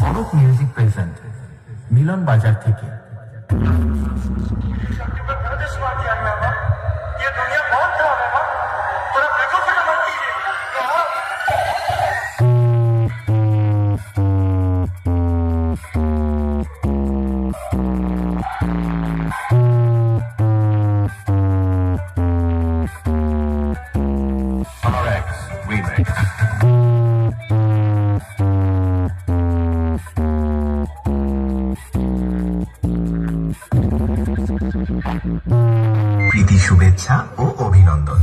ফরক music present মিলন বাজার থেকে Remix. প্রীতি শুভেচ্ছা ও অভিনন্দন।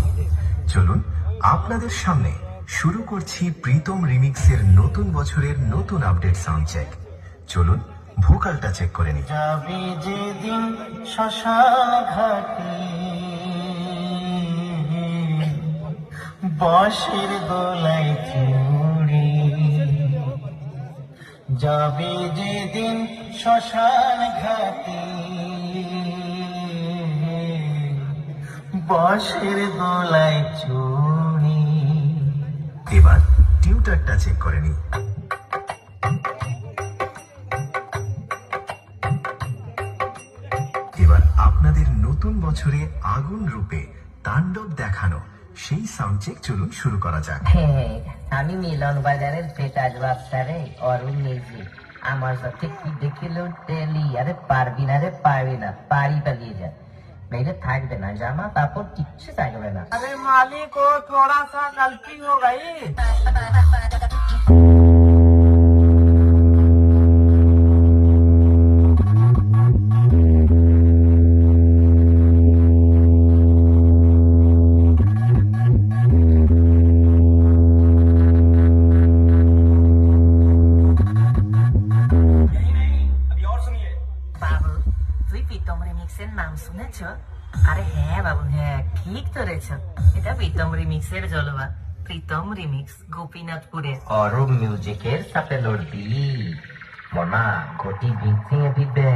চলুন আপনাদের সামনে শুরু করছি প্রীতম রিমিক্সের নতুন বছরের নতুন আপডেট সাউন্ড চেক চলুন ভোকালটা চেক করে নিই। যাবে যেদিন শ্মশান ঘাটে। বসের গোলায় যাবে যেদিন শ্মশান ঘাটে। বসের গোলায় চুড়ি। এবার টিউটারটা চেক করে নিই এবার আপনাদের নতুন বছরে আগুন রূপে তাণ্ডব দেখানো সেই সাউন্ড চেক চলুন শুরু করা যাক। আমি মিলন বাজারের পেটাজ বাচ্চারে অরুণ মিউজিক আমার সাথে কি দেখিল টেলি আরে পারবি না রে পারবি না পারি পালিয়ে যা। মেরে থাকবে না জামা কাপড় কিচ্ছু থাকবে না। আরে মালিক ও থোড়া সা গলতি হো গই। প্রীতম রিমিক্সের নাম শুনেছ আরে হ্যাঁ বাবু হ্যাঁ ঠিক ধরেছ এটা প্রীতম রিমিক্সের জলবা প্রীতম রিমিক্স গোপীনাথপুরে অরূপ মিউজিকের সাথে লড়বি মনা ঘটি ভিঙে দিবে